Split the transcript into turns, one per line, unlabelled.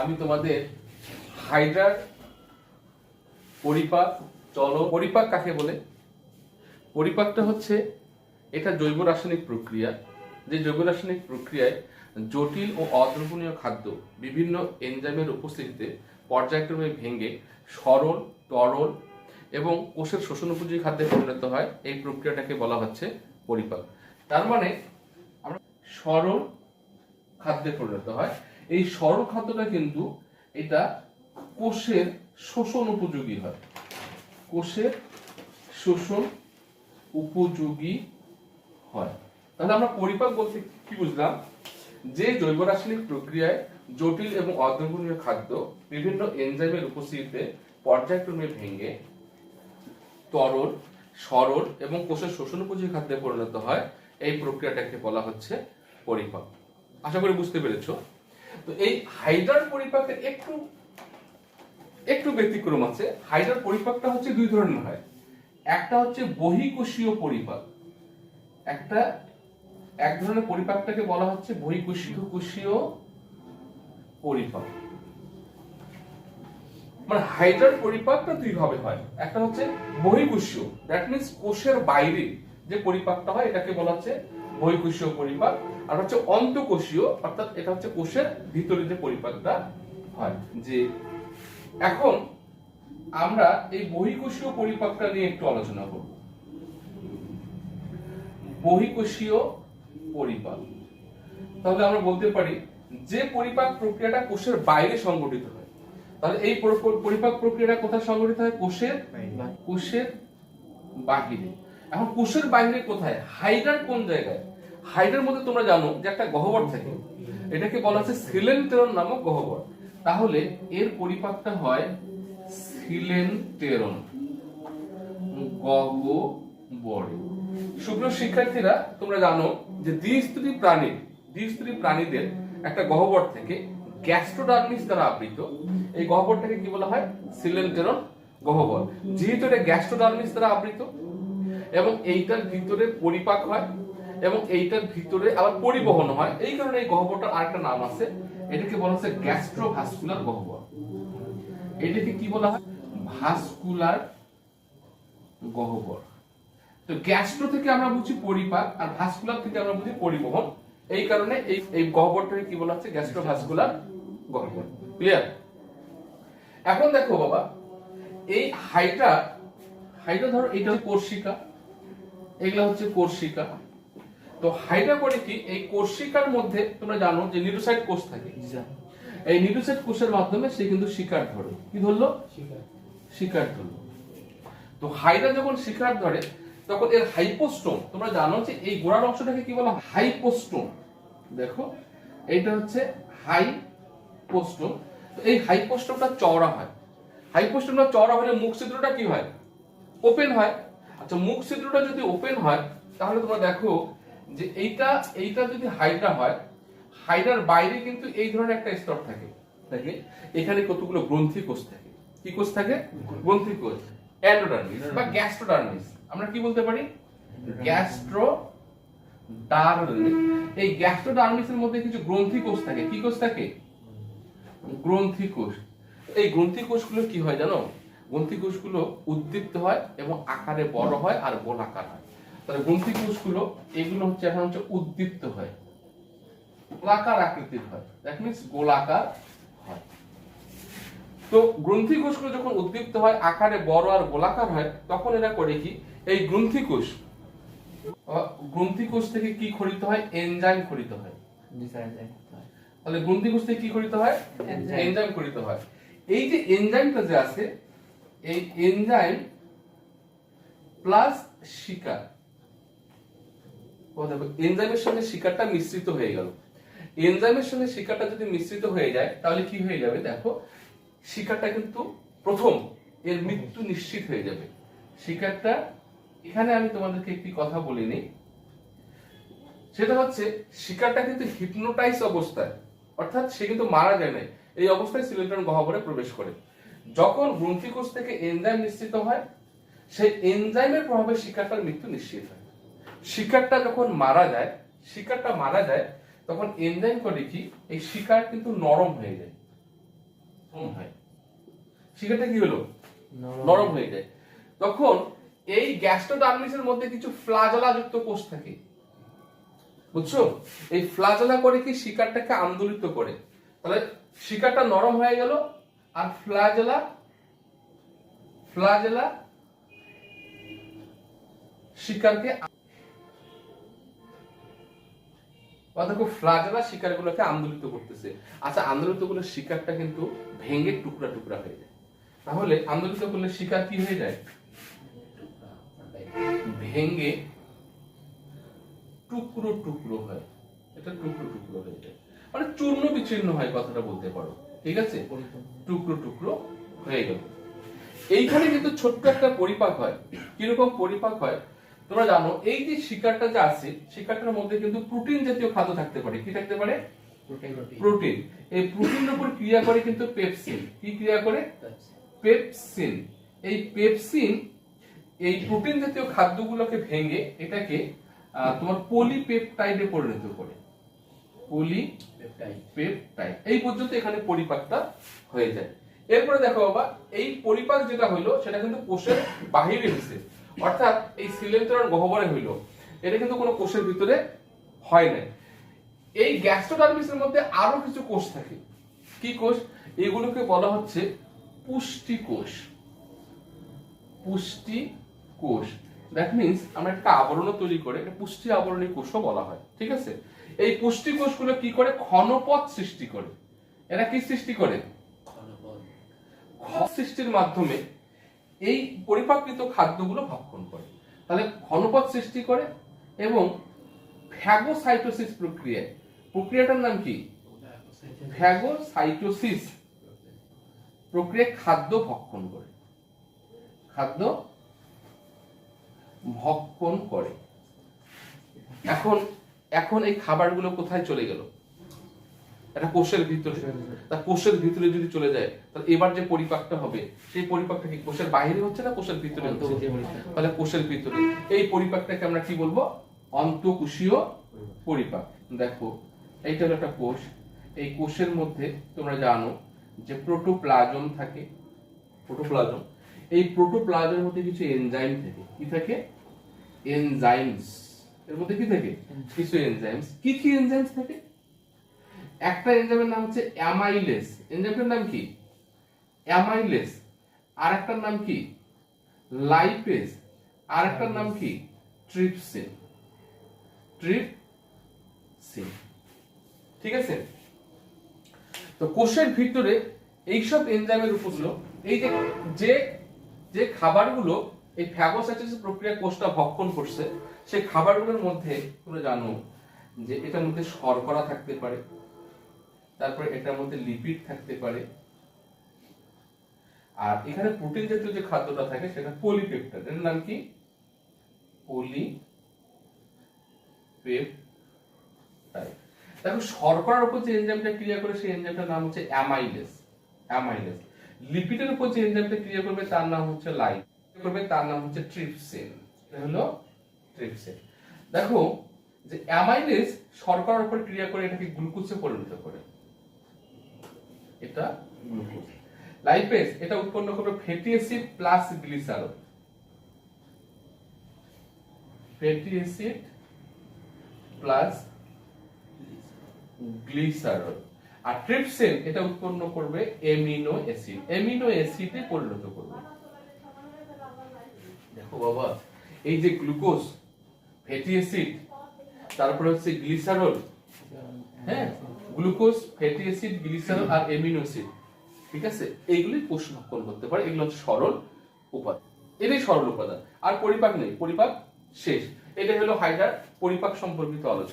আমি তোমাদের হাইড্রার পরিপাক চলো, পরিপাক কাকে বলে? পরিপাকটা হচ্ছে এটা জৈব রাসায়নিক প্রক্রিয়া। যে জৈব রাসায়নিক প্রক্রিয়ায় জটিল ও অদ্রবণীয় খাদ্য বিভিন্ন এনজাইমের উপস্থিতিতে পর্যায়ক্রমে ভেঙে সরল, তরল এবং কোষের শোষণ উপযোগী খাদ্যে পরিণত হয়। এই প্রক্রিয়াটাকে বলা হচ্ছে পরিপাক। তার মানে আমরা সরল খাদ্যে পরিণত হয়। এই সরল খাদ্যটা কিন্তু এটা কোষের শোষণ উপযোগী হয়। কোষের শোষণ উপযোগী হয়। তাহলে আমরা পরিপাক বলতে কি বুঝলাম? যে জৈব রাসায়নিক প্রক্রিয়ায় জটিল এবং অদ্রবণীয় খাদ্য বিভিন্ন এনজাইমের উপস্থিতিতে পর্যায়ক্রমে ভেঙে তরল, সরল এবং কোষের শোষণ উপযোগী খাদ্যে পরিণত হয়, এই প্রক্রিয়াটাকে বলা হচ্ছে পরিপাক। আশা করি বুঝতে পেরেছ? তো এই হাইড্রার পরিপাকের একটু একটু ব্যতিক্রম আছে। হাইড্রার পরিপাকটা হচ্ছে দুই ধরনের হয়। একটা হচ্ছে বহিকোষীয় পরিপাক। একটা, এক ধরনের পরিপাকটাকে বলা হচ্ছে বহিকোষীয় কোষীয় পরিপাক। মানে হাইড্রার পরিপাকটা দুই ভাবে হয়। একটা হচ্ছে বহিকোষীয় দ্যাট মিন্স কোষের বাইরে যে পরিপাকটা হয়, এটাকে বলা হচ্ছে বহিকোষীয় পরিপাক। আর হচ্ছে অন্তকোষীয় অর্থাৎ এটা হচ্ছে কোষের ভিতরে যে পরিপাকটা হয়। যে এখন আমরা এই বহিকোষীয় পরিপাকটা নিয়ে একটু আলোচনা করব। বহিকোষীয় পরিপাক। তাহলে আমরা বলতে পারি যে পরিপাক প্রক্রিয়াটা কোষের বাইরে সংগঠিত হয় তাহলে এই পরিপাক প্রক্রিয়াটা কোথায় সংগঠিত হয়? কোষের কোষের বাহিরে। এখন কোষের বাইরে কোথায়? হাইডার কোন জায়গায়? হাইডার মধ্যে তোমরা জানো যে একটা গহ্বর থাকে। এটাকে বলা হচ্ছে সিলেন্টেরন নামক গহ্বর। তাহলে এর পরিপাকটা হয় সিলেন্টেরন গহ্বরে। শুক্র শিক্ষার্থীরা, তোমরা জানো যে দ্বিস্ত্রী প্রাণী দ্বিস্ত্রী প্রাণীদের একটা গহ্বর থেকে গ্যাস্ট্রোডার্মিস দ্বারা আবৃত। এই গহ্বরটাকে কি বলা হয়? সিলেন্টেরন গহ্বর। যেহেতু এটা গ্যাস্ট্রোডার্মিস দ্বারা আবৃত, এবং এইটার ভিতরে পরিপাক হয় এবং এইটার ভিতরে আবার পরিবহন হয়। এই কারণে এই গহ্বরটার আরেকটা নাম আছে। এটাকে বলা হচ্ছে গ্যাস্ট্রোভাস্কুলার গহ্বর। এটাকে কি বলা হয়? ভাস্কুলার গহ্বর। তো গ্যাস্ট্রো থেকে আমরা বুঝি পরিপাক, আর ভাস্কুলার থেকে আমরা বুঝি পরিবহন। এই কারণে এই এই গহ্বরটাকে কি বলা হচ্ছে? গ্যাস্ট্রোভাস্কুলার গহ্বর। ক্লিয়ার এখন দেখো বাবা, এই হাইটা হাইটা ধরো, এটা কোর্সিকা এগুলা হচ্ছে কোর্সিকা তো হাইড্রা করে কি এই কোর্সিকার মধ্যে তোমরা জানো যে নিউরোসাইট কোষ থাকে। এই নিউরোসাইট কোষের মাধ্যমে সে কিন্তু শিকার ধরে। কি ধরলো? শিকার। ধরলো। তো হাইড্রা যখন শিকার ধরে তখন এর হাইপোস্টোম তোমরা জানো যে এই গোড়ার অংশটাকে কি বলা হাইপোস্টোম। দেখো এইটা হচ্ছে হাইপোস্টোম। তো এই হাইপোস্টোমটা চওড়া হয়। হাইপোস্টোমটা চওড়া হলে মুখ ছিদ্রটা কি হয়? ওপেন হয়। আচ্ছা মুখ ছিদ্রটা যদি ওপেন হয় তাহলে তোমরা দেখো যে এইটা এইটা যদি হাইড্রা হয় হাইড্রার বাইরে কিন্তু এই ধরনের একটা স্তর থাকে। থাকে এখানে কতগুলো গ্রন্থি কোষ থাকে। কি কোষ থাকে? গ্রন্থি কোষ। অ্যান্ডোডার্মিস বা গ্যাস্ট্রোডার্মিস আমরা কি বলতে পারি? গ্যাস্ট্রো এই গ্যাস্ট্রোডার্মিসের মধ্যে কিছু গ্রন্থি কোষ থাকে। কি কোষ থাকে? গ্রন্থি কোষ। এই গ্রন্থি কোষগুলো কি হয় জানো? গ্রন্থি কোষগুলো উদ্দীপ্ত হয় এবং আকারে বড় হয় আর গোলাকার হয়। তাহলে গ্রন্থি কোষগুলো এগুলো হচ্ছে এখন হচ্ছে উদ্দীপ্ত হয়। গোলাকার আকৃতির হয়। দ্যাট মিন্স গোলাকার হয়। তো গ্রন্থি কোষগুলো যখন উদ্দীপ্ত হয় আকারে বড় আর গোলাকার হয় তখন এরা করে কি? এই গ্রন্থি কোষ গ্রন্থি কোষ থেকে কি খরিত হয়? এনজাইম খরিত হয়। তাহলে গ্রন্থি কোষ থেকে কি খরিত হয়?
এনজাইম।
খরিত হয়। এই যে এনজাইমটা যে আছে এই এনজাইম প্লাস শিকার। এনজাইমের সঙ্গে শিকারটা মিশ্রিত হয়ে গেল। এনজাইমের সঙ্গে শিকারটা যদি মিশ্রিত হয়ে যায়, তাহলে কি হয়ে যাবে দেখো, শিকারটা কিন্তু প্রথম এর মৃত্যু নিশ্চিত হয়ে যাবে। শিকারটা, এখানে আমি তোমাদেরকে একটি কথা বলিনি। সেটা হচ্ছে, শিকারটা কিন্তু হিপনোটাইজ অবস্থায়। অর্থাৎ সে কিন্তু মারা যায় নাই এই অবস্থায় সিলিন্ডন গহ্বরে প্রবেশ করে। যখন গ্রন্থিকোষ থেকে এনজাইম নিশ্চিত হয়, সেই এনজাইমের প্রভাবে শিকারটার মৃত্যু নিশ্চিত হয়। শিকারটা যখন মারা যায় শিকারটা মারা যায় তখন এনজাইম করে কি এই শিকার কিন্তু নরম হয়ে যায়। নরম হয়। শিকারটা কি হলো? নরম। হয়ে যায়। তখন এই গ্যাস্ট্রোডার্মিসের মধ্যে কিছু ফ্লাজলা যুক্ত কোষ থাকে। বুঝছ? এই ফ্লাজলা করে কি শিকারটাকে আন্দোলিত করে? তাহলে শিকারটা নরম হয়ে গেল আর ফ্লাজলা ফ্লাজলা শিকারকে ফ্লাজলা শিকারগুলোকে আন্দোলিত করতেছে। আচ্ছা আন্দোলিত করলে শিকারটা কিন্তু ভেঙে টুকরা টুকরা হয়ে যায়। তাহলে আন্দোলিত করলে শিকার কি হয়ে যায়? ভেঙে টুকরো টুকরো হয়। এটা টুকরো টুকরো হয়ে যায়। মানে চূর্ণ বিচ্ছিন্ন হয় কথাটা বলতে পারো। ঠিক আছে? টুকরো টুকরো হয়ে গেল। এইখানে কিন্তু ছোট্ট একটা পরিপাক হয়। কীরকম পরিপাক হয়? তোমরা জানো এই যে শিকারটা যে আছে শিকারটার মধ্যে কিন্তু প্রোটিন জাতীয় খাদ্য থাকতে পারে। কি থাকতে পারে? প্রোটিন এই প্রোটিনের উপর ক্রিয়া করে কিন্তু পেপসিন কি ক্রিয়া করে? পেপসিন এই পেপসিন এই প্রোটিন জাতীয় খাদ্যগুলোকে ভেঙে এটাকে তোমার পলিপেপটাইডে পরিণত করে। পলি পেপটাইড এই পর্যন্ত এখানে পরিপাকটা হয়ে যায়। এরপরে দেখো বাবা এই পরিপাক যেটা হইল সেটা কিন্তু কোষের বাহিরে হয়েছে অর্থাৎ এই সিলেন্ট্রার গহ্বরে হইল। এটা কিন্তু কোনো কোষের ভিতরে হয় নাই। এই গ্যাস্ট্রোডার্মিসের মধ্যে আরও কিছু কোষ থাকে। কি কোষ? এগুলোকে বলা হচ্ছে পুষ্টি কোষ পুষ্টি কোষ দ্যাট মিন্স আমরা একটা আবরণ তৈরি করে এটা পুষ্টি আবরণী কোষও বলা হয়। ঠিক আছে? এই পুষ্টি কোষগুলো কি করে? ক্ষণপথ সৃষ্টি করে। এরা কি সৃষ্টি করে? ঘ সৃষ্টির মাধ্যমে এই পরিপাকৃত খাদ্যগুলো ভক্ষণ করে। তাহলে ঘনপথ সৃষ্টি করে এবং ফ্যাগোসাইটোসিস প্রক্রিয়ায় প্রক্রিয়াটার নাম কি? ফ্যাগোসাইটোসিস। প্রক্রিয়া খাদ্য ভক্ষণ করে। খাদ্য ভক্ষণ করে। এখন এখন এই খাবারগুলো কোথায় চলে গেল? এটা কোষের ভিতরে তা কোষের ভিতরে যদি চলে যায় তাহলে এবার যে পরিপাকটা হবে সেই পরিপাকটা কি কোষের বাইরে হচ্ছে না কোষের ভিতরে তাহলে কোষের ভিতরে। এই পরিপাকটাকে আমরা কি বলব? অন্তঃকোষীয় পরিপাক। দেখো এইটা হলো একটা কোষ। এই কোষের মধ্যে তোমরা জানো যে প্রোটোপ্লাজম থাকে। প্রোটোপ্লাজম? এই প্রোটোপ্লাজমের মধ্যে কিছু এনজাইম থাকে। কি থাকে? এনজাইমস এর মধ্যে কি থাকে? কিছু এনজাইমস কি কি এনজাইমস থাকে? একটা এনজাইমের নাম হচ্ছে অ্যামাইলেস এনজাইমটার নাম কি? অ্যামাইলেস আর একটার নাম কি? লাইপেজ আর একটার নাম কি? ট্রিপসিন ট্রিপসিন ঠিক আছে? তো কোষের ভিতরে এইসব এনজাইমের উপস্থিত এই যে যে যে খাবারগুলো এই ফ্যাগোসাইটোসিস প্রক্রিয়া কোষটা ভক্ষণ করছে, সেই খাবারগুলোর মধ্যে তোমরা জানো যে এটার মধ্যে শর্করা থাকতে পারে তারপরে এটার মধ্যে লিপিড থাকতে পারে। আর এখানে প্রোটিন জাতীয় যে খাদ্যটা থাকে, সেটা পলিপেপটাইড এর নাম কি? পলি দেখো, শর্করার উপর যে এনজাইমটা ক্রিয়া করে, সেই নাম হচ্ছে অ্যামাইলেস অ্যামাইলেস লিপিডের উপর যে ক্রিয়া করবে, তার নাম হচ্ছে লাইপ করবে, তার নাম হচ্ছে ট্রিপসিন হলো ট্রিপসিন দেখো, যে অ্যামাইলেস শর্করার উপর ক্রিয়া করে, এটাকে গ্লুকোজে পরিণত করে। এটা গ্লুকোজ লাইপেজ এটা উৎপন্ন করবে fatty acid plus glycerol fatty acid plus glycerol আর ট্রিপসিন এটা উৎপন্ন করবে এমিনো অ্যাসিড এমিনো অ্যাসিডে পরিণত করবে। দেখো বাবা, এই যে গ্লুকোজ ফ্যাটি অ্যাসিড তারপরে হচ্ছে গ্লিসারল হ্যাঁ? গ্লুকোজ, ফ্যাটি অ্যাসিড, গ্লিসারল আর অ্যামিনো অ্যাসিড। ঠিক আছে? এইগুলি কোষ ভক্ষণ করতে পারে। এগুলো হচ্ছে সরল উপাদান। এটাই সরল উপাদান। আর পরিপাক নেই। পরিপাক শেষ। এটা হলো হাইডার পরিপাক সম্পর্কিত আলোচনা।